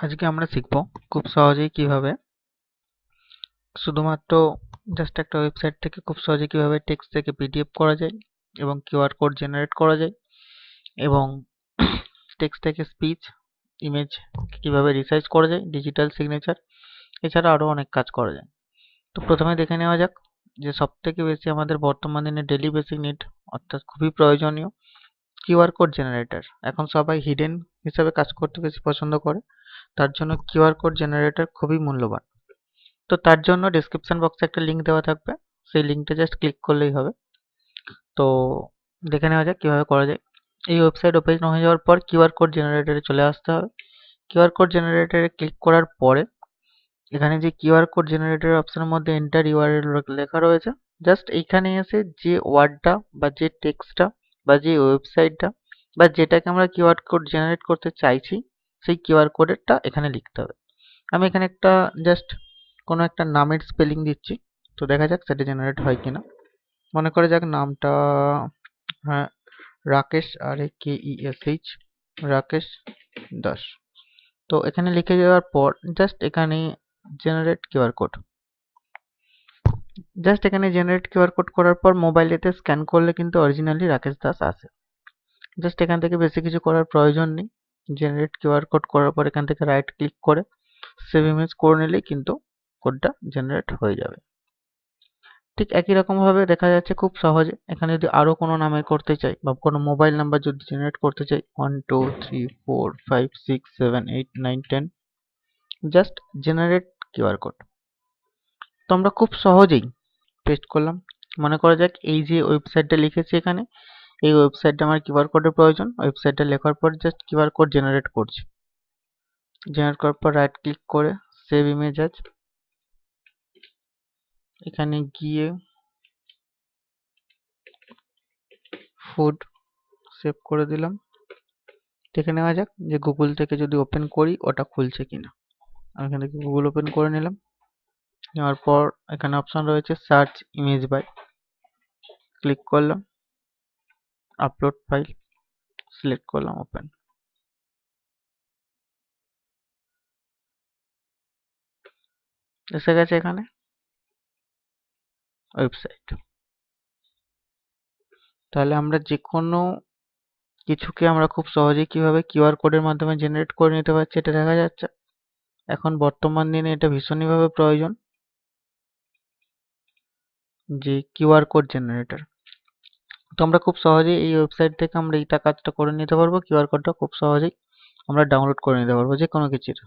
আজকে আমরা শিখব খুব সহজেই কীভাবে। শুধুমাত্র জাস্ট একটা ওয়েবসাইট থেকে খুব সহজে কীভাবে টেক্সট থেকে পিডিএফ করা যায় এবং কিউআর কোড জেনারেট করা যায় এবং টেক্সট থেকে স্পিচ ইমেজ কীভাবে রিসাইজ করা যায় ডিজিটাল সিগনেচার এছাড়া আরও অনেক কাজ করা যায়। তো প্রথমে দেখে নেওয়া যাক যে সব থেকে বেশি আমাদের বর্তমান দিনে ডেলি বেসিক নিড অর্থাৎ খুবই প্রয়োজনীয়। QR code generator. এখন সবাই হিডেন হিসাবে কাজ করতে বেশি পছন্দ করে। তার জন্য কিউআর কোড জেনারেটর খুবই মূল্যবান। তো তার জন্য ডেসক্রিপশন বক্সে একটা লিঙ্ক দেওয়া থাকবে। সেই লিঙ্কটা জাস্ট ক্লিক করলেই হবে। তো দেখে নেওয়া যাক কীভাবে করা যায়। এই ওয়েবসাইট ওপেন হয়ে যাওয়ার পর কিউআর কোড জেনারেটরে চলে আসতে হবে। কিউআর কোড জেনারেটরে ক্লিক করার পরে এখানে যে কিউআর কোড জেনারেটর অপশনের মধ্যে এন্টার ইউআরএল লেখা রয়েছে। জাস্ট এইখানে এসে যে ওয়ার্ডটা বা যে টেক্সটটা বা যে ওয়েবসাইটটা বা যেটাকে আমরা কিউআর কোড জেনারেট করতে চাইছি, সেই কিউআর কোডেরটা এখানে লিখতে হবে। আমি এখানে একটা জাস্ট কোনো একটা নামের স্পেলিং দিচ্ছি, তো দেখা যাক সেটা জেনারেট হয় কিনা। মনে করে যাক নামটা হ্যাঁ Rakesh R A K E S H Rakesh Das. তো এখানে লিখে যাওয়ার পর জাস্ট এখানে জেনারেট কিউআর কোড জাস্ট এখানে জেনারেট কিউআর কোড করার পর মোবাইলেতে স্ক্যান করলে কিন্তু অরিজিনালি রাকেশ দাস আসে। জাস্ট এখান থেকে বেশি কিছু করার প্রয়োজন নেই। জেনারেট কিউআর কোড করার পর এখান থেকে রাইট ক্লিক করে সেভ ইমেজ করে নিলেই কিন্তু কোডটা জেনারেট হয়ে যাবে। ঠিক একই রকমভাবে দেখা যাচ্ছে খুব সহজে। এখানে যদি আরও কোনো নামে করতে চাই বা কোনো মোবাইল নাম্বার যদি জেনারেট করতে চাই one two three four five six seven eight nine ten just generate QR code তো আমরা খুব সহজেই পেস্ট করলাম। মনে করা যাক, এই যে ওয়েবসাইটটা লিখেছি এখানে, এই ওয়েবসাইটটা আমার কিউআর কোডের প্রয়োজন। ওয়েবসাইটটা লেখার পর জাস্ট কিউআর কোড জেনারেট করছি। জেনারেট করার পর রাইট ক্লিক করে সেভ ইমেজ আজ এখানে গিয়ে ফুড সেভ করে দিলাম। দেখে নেওয়া যাক যে গুগল থেকে যদি ওপেন করি, ওটা খুলছে কিনা। আমি এখান গুগল ওপেন করে নিলাম। নেওয়ার পর এখানে অপশন রয়েছে সার্চ ইমেজ বাই ক্লিক করলাম আপলোড ফাইল সিলেক্ট করলাম ওপেন এসে গেছে এখানে ওয়েবসাইট তাহলে আমরা যে কোনো কিছুকে আমরা খুব সহজেই কীভাবে কিউআর কোডের মাধ্যমে জেনারেট করে নিতে পারছি, এটা দেখা যাচ্ছে। এখন বর্তমান দিনে এটা ভীষণইভাবে প্রয়োজন। যে কিউআর কোড জেনারেটর তো আমরা খুব সহজেই এই ওয়েবসাইট থেকে আমরা এইটা কাজটা করে নিতে পারব। কিউআর কোডটা খুব সহজেই আমরা ডাউনলোড করে নিতে পারব যে কোনো কিছুর।